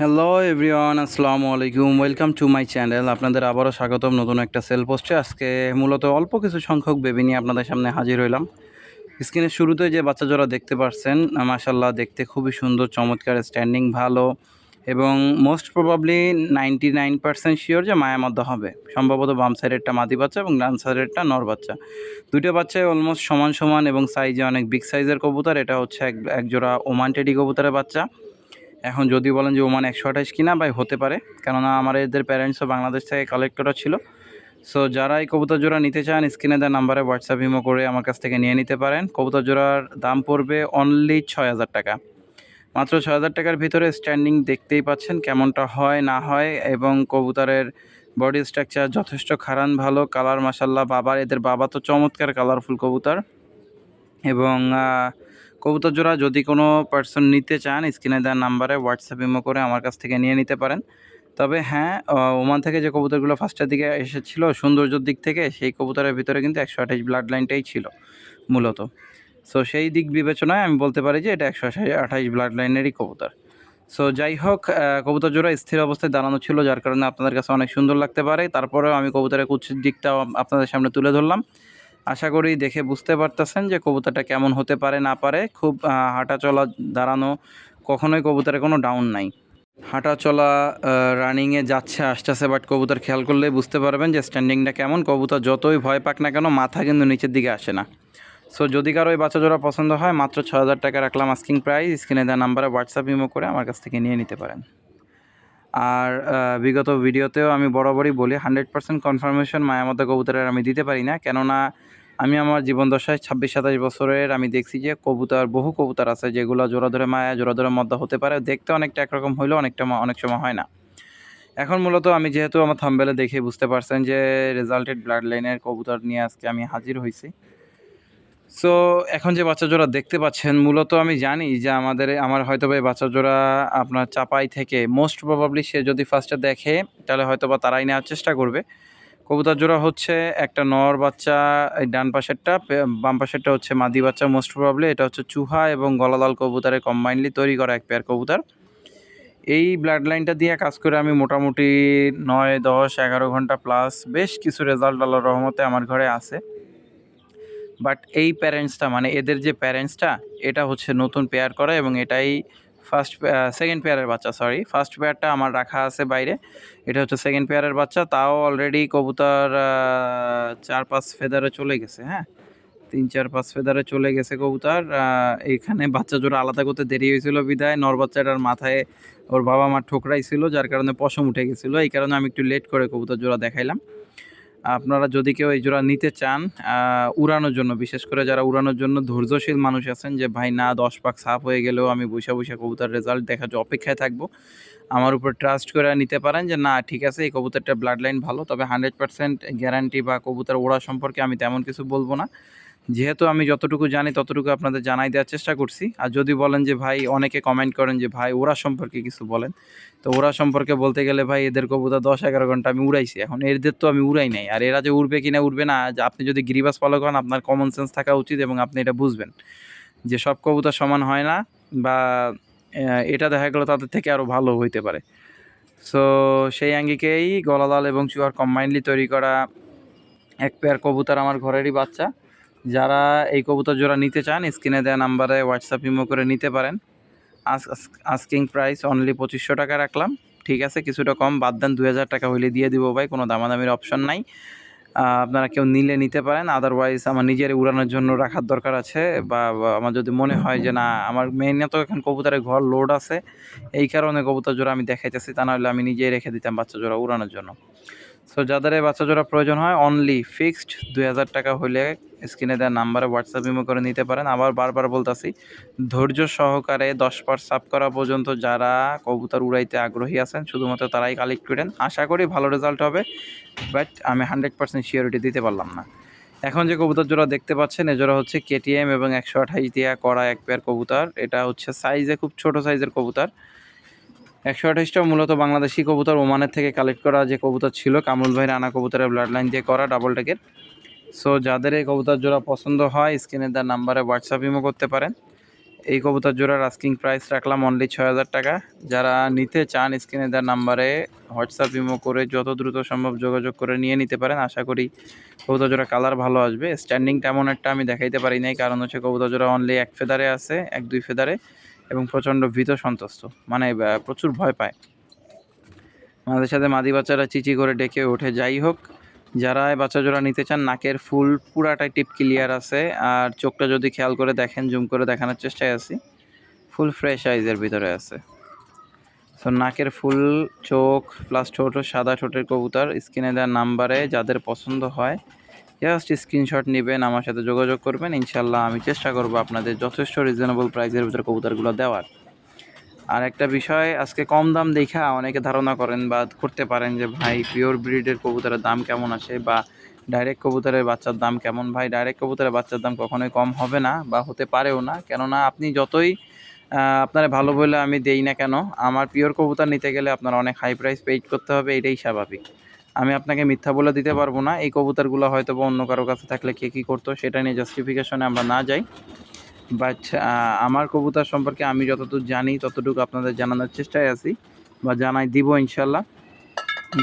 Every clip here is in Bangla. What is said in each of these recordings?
হ্যালো এভরিওয়ান আসসালামু আলাইকুম। ওয়েলকাম টু মাই চ্যানেল আপনাদের আবারও স্বাগতম নতুন একটা সেল পোস্টে আজকে মূলত অল্প কিছু সংখ্যক বেবি নিয়ে আপনাদের সামনে হাজির হইলাম। স্ক্রিনের শুরুতে যে বাচ্চা জোড়া দেখতে পারছেন মাশাল্লাহ দেখতে খুবই সুন্দর, চমৎকার স্ট্যান্ডিং ভালো এবং most probably ninety nine percent sure যে মায়া মধ্যে হবে। সম্ভবত বাম সাইডেরটা মাদি বাচ্চা এবং ডান সাইডেরটা নর বাচ্চা। দুটো বাচ্চায় অলমোস্ট সমান সমান এবং সাইজে অনেক বিগ সাইজের কবুতর। এটা হচ্ছে এক এক জোড়া ওমান টেডি কবুতরের বাচ্চা। এখন যদি বলেন যে ওমান একশো আঠাশ কিনা, ভাই, হতে পারে। কেননা আমার এদের প্যারেন্টসও বাংলাদেশ থেকে কালেক্ট ছিল। সো যারা এই কবুতর জোড়া নিতে চান, স্ক্রিনে দেওয়া নাম্বারে হোয়াটসঅ্যাপ ইমো করে আমার কাছ থেকে নিয়ে নিতে পারেন। কবুতর জোড়ার দাম পড়বে অনলি ছয় হাজার টাকা। মাত্র ছয় হাজার টাকার ভিতরে স্ট্যান্ডিং দেখতেই পাচ্ছেন কেমনটা হয়, না হয়, এবং কবুতরের বডি স্ট্রাকচার যথেষ্ট খারান, ভালো কালার মাসাল্লাহ বাবার, এদের বাবা তো চমৎকার কালারফুল কবুতর। এবং কবুতর জোড়া যদি কোনো পার্সন নিতে চান, স্ক্রিনে দেওয়ার নাম্বারে হোয়াটসঅ্যাপ ইমো করে আমার কাছ থেকে নিয়ে নিতে পারেন। তবে হ্যাঁ ওমান থেকে যে কবুতরগুলো ফার্স্টের দিকে এসেছিল, সৌন্দর্যর দিক থেকে সেই কবুতরের ভিতরে কিন্তু একশো আঠাশ ব্লাড লাইনটাই ছিল মূলত। সো সেই দিক বিবেচনায় আমি বলতে পারি যে এটা একশো আঠাশ ব্লাড লাইনেরই কবুতর। সো যাই হোক কবুতর জোড়া স্থির অবস্থায় দাঁড়ানো ছিল, যার কারণে আপনাদের কাছে অনেক সুন্দর লাগতে পারে। তারপরেও আমি কবুতরের কুচির দিকটাও আপনাদের সামনে তুলে ধরলাম। আশা করি দেখে বুঝতে পারতেছেন যে কবুতরটা কেমন হতে পারে, না পারে। খুব হাঁটা চলা দাঁড়ানো, কখনোই কবুতরে কোনো ডাউন নাই। হাঁটা চলা রানিংয়ে যাচ্ছে, আসতেছে বাট কবুতর খেয়াল করলে বুঝতে পারবেন যে স্ট্যান্ডিংটা কেমন। কবুতর যতই ভয় পাক না কেন, মাথা কিন্তু নিচের দিকে আসে না। সো যদি কারও ওই বাচ্চা জোড়া পছন্দ হয়, মাত্র ছ হাজার টাকা রাখলাম আস্কিং প্রাইস স্ক্রিনে দেওয়া নাম্বারে হোয়াটসঅ্যাপ ইমো করে আমার কাছ থেকে নিয়ে নিতে পারেন। আর বিগত ভিডিওতেও আমি বরাবরই বলি হান্ড্রেড পার্সেন্ট কনফার্মেশন মায়ামতা কবুতরের আমি দিতে পারি না। কেননা আমি আমার জীবন দশায় ছাব্বিশ সাতাশ বছরের আমি দেখছি যে কবুতর, বহু কবুতর আছে যেগুলো জোড়া ধরে মায়া, জোড়া ধরে মদ্দা হতে পারে। দেখতে অনেকটা একরকম হইলেও অনেকটা অনেক সময় হয় না। এখন মূলত আমি যেহেতু আমার থাম্বেলে দেখে বুঝতে পারছেন যে রেজাল্টেড ব্লাড লাইনের কবুতর নিয়ে আজকে আমি হাজির হয়েছি সো এখন যে বাচ্চা জোড়া দেখতে পাচ্ছেন, মূলত আমি জানি যে আমাদের, আমার হয়তো এই বাচ্চা জোড়া আপনার চাপাই থেকে মোস্ট প্রবাবলি সে যদি ফার্স্টে দেখে, তাহলে হয়তো বা তারাই নেওয়ার চেষ্টা করবে। কবুতর জোড়া হচ্ছে একটা নর বাচ্চা, এই ডান পাশেরটা বাম পাশেরটা হচ্ছে মাদি বাচ্চা মোস্ট প্রবাবলি এটা হচ্ছে চুহা এবং গলালাল কবুতরের কম্বাইনলি তৈরি করা এক পেয়ার কবুতর। এই ব্লাড লাইনটা দিয়ে কাজ করে আমি মোটামুটি নয়, দশ, এগারো ঘণ্টা প্লাস বেশ কিছু রেজাল্ট আল্লাহর রহমতে আমার ঘরে আছে। বাট এই প্যারেন্টসটা মানে এদের যে প্যারেন্টসটা এটা হচ্ছে নতুন পেয়ার করা এবং এটাই ফার্স্ট সেকেন্ড পেয়ারের বাচ্চা সরি ফার্স্ট পেয়ারটা আমার রাখা আছে বাইরে। এটা হচ্ছে সেকেন্ড পেয়ারের বাচ্চা। তাও অলরেডি কবুতর চার পাঁচ ফেদারে চলে গেছে হ্যাঁ? তিন চার পাঁচ ফেদারে চলে গেছে কবুতর। আহ, এইখানে বাচ্চা জোড়া আলাদা করতে দেরি হয়েছিল বিদায় নর বাচ্চাটার মাথায় ওর বাবা মা ঠোকরাইছিল যার কারণে পশম উঠে গেছিল। এই কারণে আমি একটু লেট করে কবুতর জোড়া দেখাইলাম। আপনারা যদি কেউ এই জোড়া নিতে চান উড়ানোর জন্য, বিশেষ করে যারা উড়ানোর জন্য ধৈর্যশীল মানুষ আছেন, যে ভাই না, দশ পাক সাফ হয়ে গেলেও আমি বৈশা বৈশা কবুতার রেজাল্ট দেখার অপেক্ষায় থাকব, আমার উপর ট্রাস্ট করে নিতে পারেন যে না, ঠিক আছে, এই কবুতারটা ব্লাড লাইন ভালো, তবে হান্ড্রেড পার্সেন্ট গ্যারান্টি বা কবুতার ওড়া সম্পর্কে আমি তেমন কিছু বলব না। যেহেতু আমি যতটুকু জানি, ততটুকু আপনাদের জানাই দেওয়ার চেষ্টা করছি। আর যদি বলেন যে, ভাই, অনেকে কমেন্ট করেন যে, ভাই, ওরা সম্পর্কে কিছু বলেন। তো ওরা সম্পর্কে বলতে গেলে, ভাই, এদের কবুতর দশ, এগারো ঘণ্টা আমি উড়াইছি। এখন এদের তো আমি উড়াই নাই। আর এরা যে উড়বে কিনা, উড়বে না আপনি যদি গিরিবাস ফলো করেন, আপনার কমন সেন্স থাকা উচিত এবং আপনি এটা বুঝবেন। যে সব কবুতর সমান হয় না বা এটা দেখা গেলো তাদের থেকে আরও ভালো হইতে পারে। সো, সেই আঙ্গিকেই গলালাল এবং চুয়ার কম্বাইনলি তৈরি করা এক পেয়ার কবুতর আমার ঘরেরই বাচ্চা। যারা এই কবুতর জোড়া নিতে চান, স্ক্রিনে দেওয়া নাম্বারে হোয়াটসঅ্যাপ ইমো করে নিতে পারেন। আস্কিং প্রাইস অনলি পঁচিশশো টাকা রাখলাম। ঠিক আছে, কিছুটা কম বাদ দেন দুই হাজার টাকা হইলে দিয়ে দিব ভাই, কোনো দামাদামির অপশন নাই। আপনারা কেউ নিলে নিতে পারেন আদারওয়াইজ আমার নিজের উড়ানোর জন্য রাখার দরকার আছে বা বা আমার যদি মনে হয় যে না, আমার মেইনে তো এখন কবুতরের ঘর লোড আছে, এই কারণে কবুতর জোড়া আমি দেখাইতেছি, তা নাহলে আমি নিজেই রেখে দিতাম বাচ্চা জোড়া উড়ানোর জন্য। সো যাদের এই বাচ্চা জোড়া প্রয়োজন হয় অনলি ফিক্সড দুই হাজার টাকা হলে স্ক্রিনে দেওয়া নাম্বারে হোয়াটসঅ্যাপ ইমো করে নিতে পারেন। আবার বারবার বলতাছি, ধৈর্য সহকারে দশ পার সাপ করা পর্যন্ত যারা কবুতর উড়াইতে আগ্রহী আছেন, শুধুমাত্র তারাই কালেক্ট করেন। আশা করি ভালো রেজাল্ট হবে বাট আমি হান্ড্রেড পার্সেন্ট শিওরিটি দিতে পারলাম না। এখন যে কবুতর জোড়া দেখতে পাচ্ছেন, এ জোড়া হচ্ছে কেটিএম এবং একশো আঠাশ দিয়া করা এক পেয়ার কবুতর। এটা হচ্ছে সাইজে খুব ছোট সাইজের কবুতর। একশো আঠাশটা মূলত বাংলাদেশি কবুতর ওমানের থেকে কালেক্ট করা যে কবুতর ছিল, কামরুল ভাইয়ের আনা কবুতরের ব্লাড লাইন দিয়ে করা ডাবল টেকের সো যাদের এই কবুতর জোড়া পছন্দ হয় স্ক্রিনে তার নাম্বারে হোয়াটসঅ্যাপ ইমো করতে পারেন। এই কবুতর জোড়ার আস্কিং প্রাইস রাখলাম অনলি ছয় হাজার টাকা। যারা নিতে চান স্ক্রিনে দেওয়ার নাম্বারে হোয়াটসঅ্যাপ ইমো করে যত দ্রুত সম্ভব যোগাযোগ করে নিয়ে নিতে পারেন। আশা করি কবুতর জোড়া কালার ভালো আসবে। স্ট্যান্ডিং তেমন একটা আমি দেখাইতে পারি নাই, কারণ হচ্ছে কবুতর জোড়া অনলি এক ফেদারে আছে, এক দুই ফেদারে এবং প্রচণ্ড ভীত সন্তুষ্ট মানে প্রচুর ভয় পায়। আমাদের সাথে মাদি বাচ্চারা চিচি করে ডেকে ওঠে। যাই হোক যারা বাচ্চা জোড়া নিতে চান, নাকের ফুল পুরাটাই টিপ ক্লিয়ার আছে। আর চোখটা যদি খেয়াল করে দেখেন, জুম করে দেখানোর চেষ্টায় আছি, ফুল ফ্রেশ আইজের ভিতরে আছে। সো নাকের ফুল, চোখ প্লাস ছোট সাদা ঠোঁটের কবুতর, স্ক্রিনে দেওয়ার নাম্বারে যাদের পছন্দ হয় জাস্ট স্ক্রিনশট নেবেন, আমার সাথে যোগাযোগ করবেন। ইনশাল্লাহ আমি চেষ্টা করব আপনাদের যথেষ্ট রিজনেবল প্রাইসের ভিতরে কবুতরগুলো দেওয়ার। আর একটা বিষয়, আজকে কম দাম দেখা অনেকে ধারণা করেন বা করতে পারেন যে, ভাই পিওর ব্রিডের কবুতরের দাম কেমন আসে বা ডাইরেক্ট কবুতরের বাচ্চার দাম কেমন? ভাই ডাইরেক্ট কবুতরের বাচ্চার দাম কখনোই কম হবে না বা হতে পারেও না। কেননা আপনি যতই আপনারা ভালো বলে আমি দেই না কেন, আমার পিওর কবুতর নিতে গেলে আপনার অনেক হাই প্রাইস পেইড করতে হবে, এটাই স্বাভাবিক। আমি আপনাকে মিথ্যা বলে দিতে পারব না। এই কবুতরগুলো হয়তো বা অন্য কারও কাছে থাকলে কে কী করতো সেটা নিয়ে জাস্টিফিকেশনে আমরা না যাই। বাট আমার কবুতর সম্পর্কে আমি যতদূর জানি, ততটুকু আপনাদের জানানোর চেষ্টায় আছি বা জানাই দিব ইনশাল্লাহ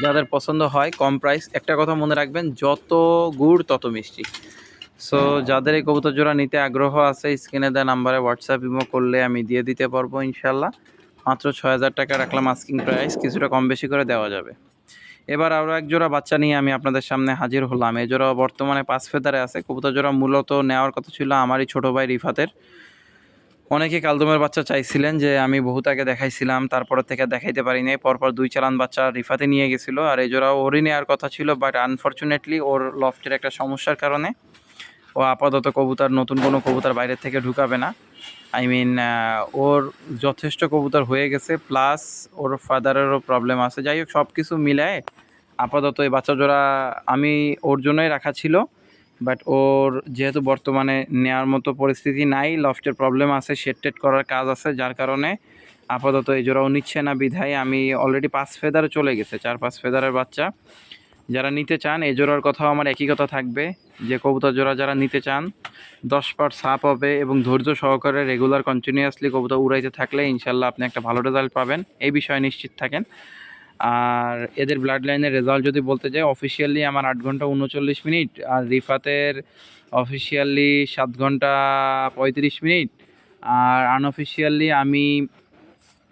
যাদের পছন্দ হয়, কম প্রাইস একটা কথা মনে রাখবেন, যত গুড় তত মিষ্টি। সো যাদের এই কবুতর জোড়া নিতে আগ্রহ আছে, স্ক্রিনে দেওয়া নাম্বারে হোয়াটসঅ্যাপ ইমো করলে আমি দিয়ে দিতে পারব ইনশাল্লাহ মাত্র ছয় হাজার টাকা রাখলাম আস্কিং প্রাইস কিছুটা কম বেশি করে দেওয়া যাবে। এবার আরও এক জোড়া বাচ্চা নিয়ে আমি আপনাদের সামনে হাজির হলাম। এই জোড়া বর্তমানে পাঁচ ফেদারে আছে। কবুতর জোড়া মূলত নেওয়ার কথা ছিল আমারই ছোট ভাই রিফাতের। অনেকে কালদমের বাচ্চা চাইছিলেন যে আমি বহুত আগে দেখাইছিলাম, তারপর থেকে দেখাইতে পারি নাই পরপর দুই চালান বাচ্চা রিফাতে নিয়ে গেছিল। আর এই জোড়া ওরই নেওয়ার কথা ছিল বাট আনফর্চুনেটলি ওর লফটের একটা সমস্যার কারণে ও আপাতত কবুতর, নতুন কোনো কবুতর বাইরের থেকে ঢুকাবে না। আই মিন ওর যথেষ্ট কবুতর হয়ে গেছে প্লাস ওর ফাদারেরও প্রবলেম আছে। যাই হোক সব কিছু মিলায় আপাতত এই বাচ্চা জোড়া আমি ওর জন্যই রাখা ছিল বাট ওর যেহেতু বর্তমানে নেওয়ার মতো পরিস্থিতি নাই লফটের প্রবলেম আছে শেড টেড করার কাজ আছে, যার কারণে আপাতত এই জোড়াও নিচ্ছে না বিধায় আমি অলরেডি পাঁচ ফেদারে চলে গেছে, চার পাঁচ ফেদারের বাচ্চা। যারা নিতে চান, এই জোড়ার কথাও আমার একই কথা থাকবে। যে কবুতর জোড়া যারা নিতে চান, দশ পার সাপ হবে এবং ধৈর্য সহকারে রেগুলার কন্টিনিউয়াসলি কবুতর উড়াইতে থাকলে ইনশাল্লাহ আপনি একটা ভালো রেজাল্ট পাবেন। এই বিষয়ে নিশ্চিত থাকেন। আর এদের ব্লাড লাইনের রেজাল্ট যদি বলতে যাই অফিসিয়ালি আমার আট ঘণ্টা উনচল্লিশ মিনিট আর রিফাতের অফিসিয়ালি সাত ঘণ্টা পঁয়ত্রিশ মিনিট। আর আনঅফিসিয়ালি আমি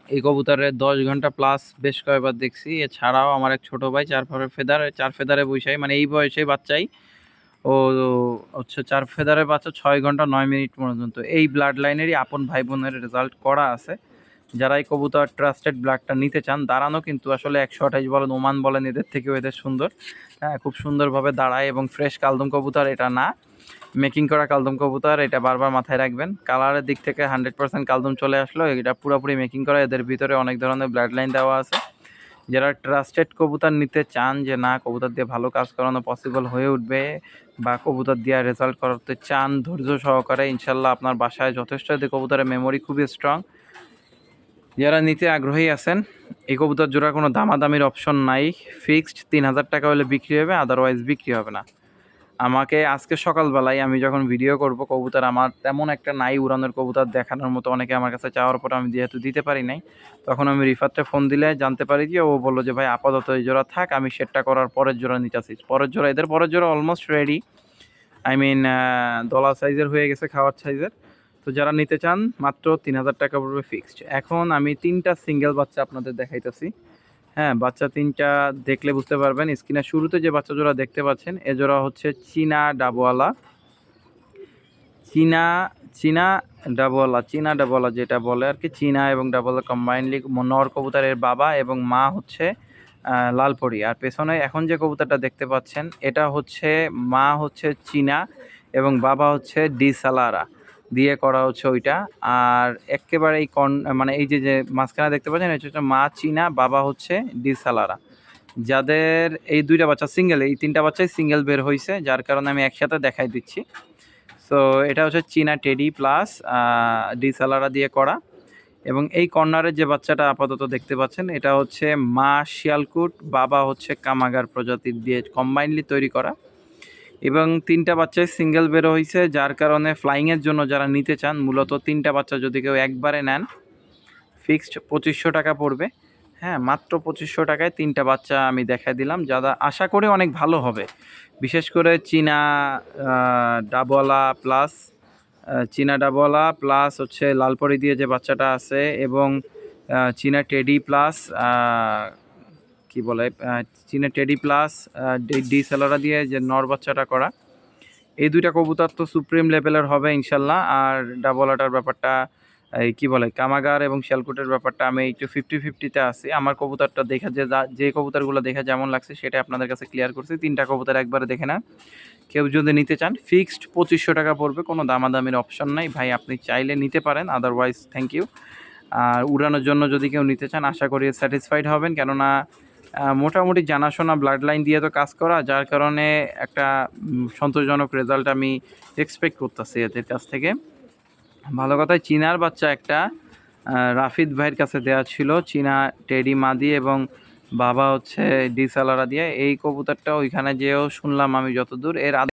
এই কবুতরের দশ ঘণ্টা প্লাস বেশ কয়েকবার দেখছি। এছাড়াও আমার এক ছোটো ভাই, চার ফেদার, চার ফেদারে বৈশাই মানে এই বয়সে বাচ্চাই। ও হচ্ছে চার ফেদারের বাচ্চা ছয় ঘণ্টা নয় মিনিট পর্যন্ত। এই ব্লাড লাইনেরই আপন ভাই বোনের রেজাল্ট করা আছে। যারা এই কবুতর ট্রাস্টেড ব্লাডটা নিতে চান, দাঁড়ানো কিন্তু আসলে একশো আঠাইশ বলেন, ওমান বলেন, এদের থেকেও এদের সুন্দর। হ্যাঁ খুব সুন্দরভাবে দাঁড়ায় এবং ফ্রেশ কালদম কবুতর এটা না। মেকিং করা কালদম কবুতর, এটা বারবার মাথায় রাখবেন। কালারের দিক থেকে হান্ড্রেড পার্সেন্ট কালদম চলে আসলো, এটা পুরোপুরি মেকিং করা, এদের ভিতরে অনেক ধরনের ব্লাড লাইন দেওয়া আছে। যারা ট্রাস্টেড কবুতর নিতে চান যে না, কবুতর দিয়ে ভালো কাজ করানো পসিবল হয়ে উঠবে বা কবুতর দিয়ে রেজাল্ট করাতে চান, ধৈর্য সহকারে ইনশাল্লাহ আপনার বাসায় যথেষ্ট কবুতরের মেমোরি খুবই স্ট্রং যারা নিতে আগ্রহী আছেন, এই কবুতর জোড়া কোনো দামাদামির অপশন নাই। ফিক্সড তিন হাজার টাকা হলে বিক্রি হবে আদারওয়াইজ বিক্রি হবে না। আমাকে আজকে সকালবেলায় আমি যখন ভিডিও করব, কবুতর আমার তেমন একটা নাই উড়ানোর কবুতর দেখানোর মতো অনেকে আমার কাছে চাওয়ার পর আমি যেহেতু দিতে পারি নাই, তখন আমি রিফাতটা ফোন দিলে জানতে পারি যে ও বলল যে, ভাই, আপাতত এই জোড়া থাক, আমি সেটটা করার পরের জোড়া নিতে আসি। পরের জোড়া, এদের পরের জোড়া অলমোস্ট রেডি আই মিন দলা সাইজের হয়ে গেছে খাওয়ার সাইজের তো যারা নিতে চান, মাত্র তিন হাজার টাকা পড়বে ফিক্সড এখন আমি তিনটা সিঙ্গেল বাচ্চা আপনাদের দেখাইতেছি। হ্যাঁ বাচ্চা তিনটা দেখলে বুঝতে পারবেন। স্ক্রিনের শুরুতে যে বাচ্চা জোড়া দেখতে পাচ্ছেন, এ জোড়া হচ্ছে চীনা ডাবওয়ালা। চীনা চীনা ডাবওয়ালা চীনা ডাবওয়ালা যেটা বলে আর কি, চীনা এবং ডাবওয়ালা কম্বাইনলি নর কবুতরের বাবা এবং মা হচ্ছে লালপরি। আর পেছনে এখন যে কবুতরটা দেখতে পাচ্ছেন, এটা হচ্ছে, মা হচ্ছে চীনা এবং বাবা হচ্ছে ডিসালারা দিয়ে করা হচ্ছে ওইটা। আর একেবারে এই কন মানে এই যে যে মাঝখানে দেখতে পাচ্ছেন, এটা হচ্ছে মা চীনা, বাবা হচ্ছে ডিসালারা। যাদের এই দুইটা বাচ্চা সিঙ্গেল এই তিনটা বাচ্চাই সিঙ্গেল বের হয়েছে যার কারণে আমি একসাথে দেখাই দিচ্ছি। সো এটা হচ্ছে চীনা টেডি প্লাস ডিসালারা দিয়ে করা। এবং এই কর্নারের যে বাচ্চাটা আপাতত দেখতে পাচ্ছেন, এটা হচ্ছে মা শিয়ালকুট, বাবা হচ্ছে কামাগার প্রজাতির দিয়ে কম্বাইনলি তৈরি করা। এবং তিনটা বাচ্চাই সিঙ্গেল বেরো হয়েছে যার কারণে ফ্লাইংয়ের জন্য যারা নিতে চান, মূলত তিনটা বাচ্চা যদি কেউ একবারে নেন ফিক্সড পঁচিশশো টাকা পড়বে। হ্যাঁ মাত্র পঁচিশশো টাকায় তিনটা বাচ্চা আমি দেখা দিলাম, যারা আশা করে অনেক ভালো হবে। বিশেষ করে চীনা ডাবলা প্লাস চীনা ডাবলা প্লাস হচ্ছে লালপরি দিয়ে যে বাচ্চাটা আছে এবং চীনা টেডি প্লাস কি বলে চীনা টেডি প্লাস ডি সেলারা দিয়ে যে নর বাচ্চাটা করা। এই দুইটা কবুতর তো সুপ্রিম লেভেলের হবে ইনশাল্লাহ। আর ডাবল আটার ব্যাপারটা, এই কি বলে, কামাগার এবং শ্যালকুটের ব্যাপারটা আমি একটু ফিফটি ফিফটিতে আছি। আমার কবুতরটা দেখা যে যা- কবুতরগুলো দেখে যেমন লাগছে, সেটা আপনাদের কাছে ক্লিয়ার করছি। তিনটা কবুতর একবারে দেখে না কেউ যদি নিতে চান ফিক্সড পঁচিশশো টাকা পড়বে, কোনো দামাদামির অপশন নাই। ভাই, আপনি চাইলে নিতে পারেন আদারওয়াইজ থ্যাংক ইউ আর উড়ানোর জন্য যদি কেউ নিতে চান, আশা করি স্যাটিসফাইড হবেন। কেননা মোটামুটি জানাশোনা ব্লাড লাইন দিয়ে তো কাজ করা, যার কারণে একটা সন্তোষজনক রেজাল্ট আমি এক্সপেক্ট করতেছি এদের কাছ থেকে। ভালো কথায় চীনার বাচ্চা একটা রাফিদ ভাইয়ের কাছে দেওয়া ছিল, চীনা টেডি মাদি এবং বাবা হচ্ছে ডিসালারা দিয়ে। এই কবুতরটা ওইখানে যেও শুনলাম আমি যতদূর, এর